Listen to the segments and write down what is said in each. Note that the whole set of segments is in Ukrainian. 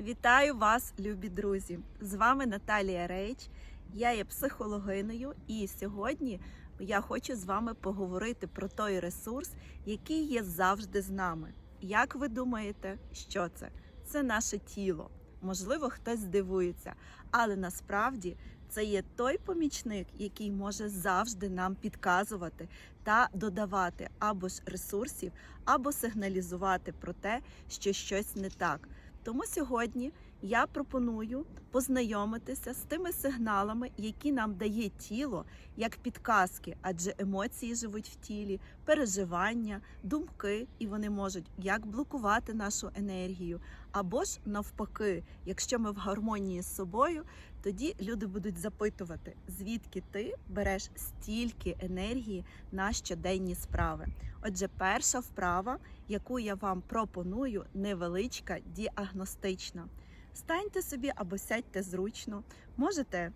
Вітаю вас, любі друзі! З вами Наталія Рейч. Я є психологиною, і сьогодні я хочу з вами поговорити про той ресурс, який є завжди з нами. Як ви думаєте, що це? Це наше тіло. Можливо, хтось здивується, але насправді це є той помічник, який може завжди нам підказувати та додавати або ж ресурсів, або сигналізувати про те, що щось не так. Тому сьогодні я пропоную познайомитися з тими сигналами, які нам дає тіло як підказки, адже емоції живуть в тілі, переживання, думки, і вони можуть як блокувати нашу енергію, або ж навпаки, якщо ми в гармонії з собою, тоді люди будуть запитувати, звідки ти береш стільки енергії на щоденні справи. Отже, перша вправа, яку я вам пропоную, невеличка, діагностична. Станьте собі або сядьте зручно. Можете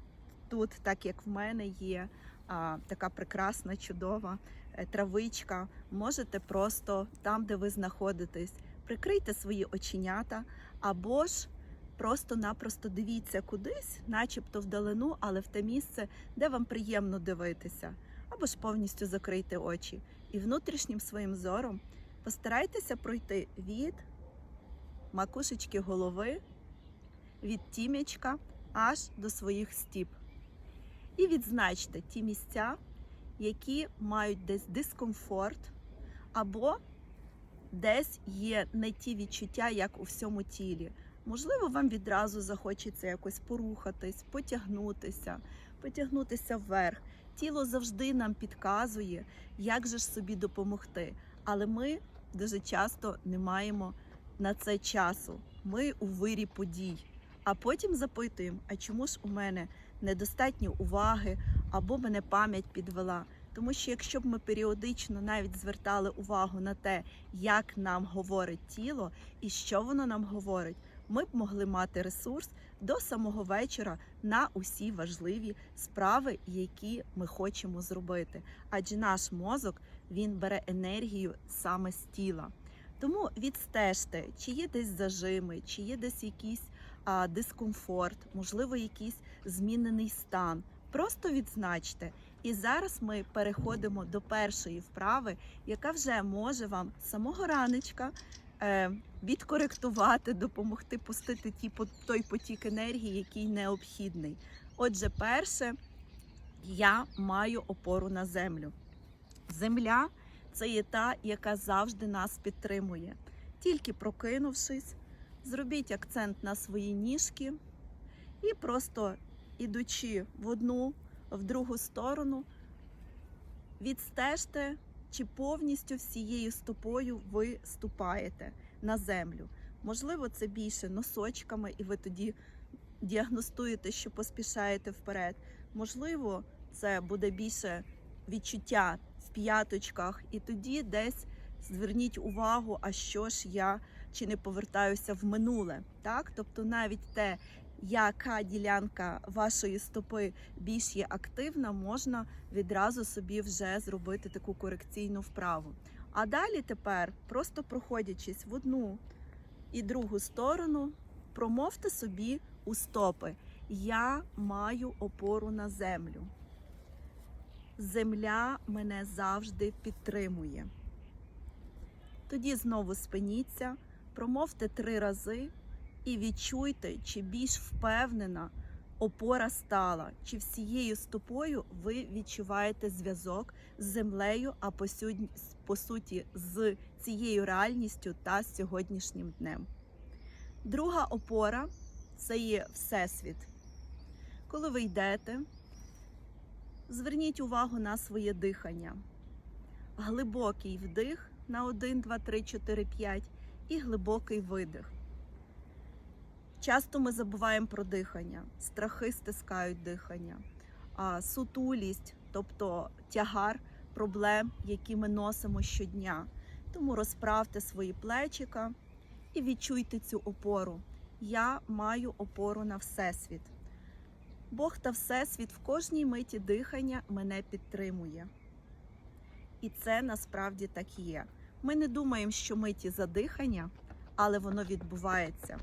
тут, так як в мене є а, така прекрасна, чудова е, травичка. Можете просто там, де ви знаходитесь, прикрийте свої оченята, або ж просто-напросто дивіться кудись, начебто вдалину, але в те місце, де вам приємно дивитися, або ж повністю закрийте очі. І внутрішнім своїм зором постарайтеся пройти від макушечки голови, від тім'ячка аж до своїх стіп. І відзначте ті місця, які мають десь дискомфорт, або десь є не ті відчуття, як у всьому тілі. Можливо, вам відразу захочеться якось порухатись, потягнутися, потягнутися вверх. Тіло завжди нам підказує, як же ж собі допомогти. Але ми дуже часто не маємо на це часу. Ми у вирі подій. А потім запитуємо, а чому ж у мене недостатньо уваги або мене пам'ять підвела. Тому що якщо б ми періодично навіть звертали увагу на те, як нам говорить тіло і що воно нам говорить, ми б могли мати ресурс до самого вечора на усі важливі справи, які ми хочемо зробити. Адже наш мозок він бере енергію саме з тіла. Тому відстежте, чи є десь зажими, чи є десь якийсь а, дискомфорт, можливо, якийсь змінений стан. Просто відзначте. І зараз ми переходимо до першої вправи, яка вже може вам самого ранечка е, відкоректувати, допомогти пустити ті, той потік енергії, який необхідний. Отже, перше, я маю опору на землю. Земля це є та, яка завжди нас підтримує. Тільки прокинувшись, зробіть акцент на свої ніжки і просто ідучи в одну, в другу сторону, відстежте, чи повністю всією стопою ви ступаєте на землю. Можливо, це більше носочками, і ви тоді діагностуєте, що поспішаєте вперед. Можливо, це буде більше відчуття в п'яточках, і тоді десь зверніть увагу, а що ж я чи не повертаюся в минуле. Так, тобто навіть те, яка ділянка вашої стопи більш є активна, можна відразу собі вже зробити таку корекційну вправу. А далі тепер, просто проходячись в одну і другу сторону, промовте собі у стопи: Я маю опору на землю. Земля мене завжди підтримує. Тоді знову спиніться, промовте три рази і відчуйте, чи більш впевнена опора стала, чи всією стопою ви відчуваєте зв'язок з землею, а по, суті, з цією реальністю та сьогоднішнім днем. Друга опора це є Всесвіт. Коли ви йдете, зверніть увагу на своє дихання. Глибокий вдих на 1, 2, 3, 4, 5 і глибокий видих. Часто ми забуваємо про дихання, страхи стискають дихання, а сутулість, тобто тягар проблем, які ми носимо щодня. Тому розправте свої плечика і відчуйте цю опору. Я маю опору на Всесвіт. Бог та Всесвіт в кожній миті дихання мене підтримує. І це насправді так є. Ми не думаємо, що миті задихання, але воно відбувається.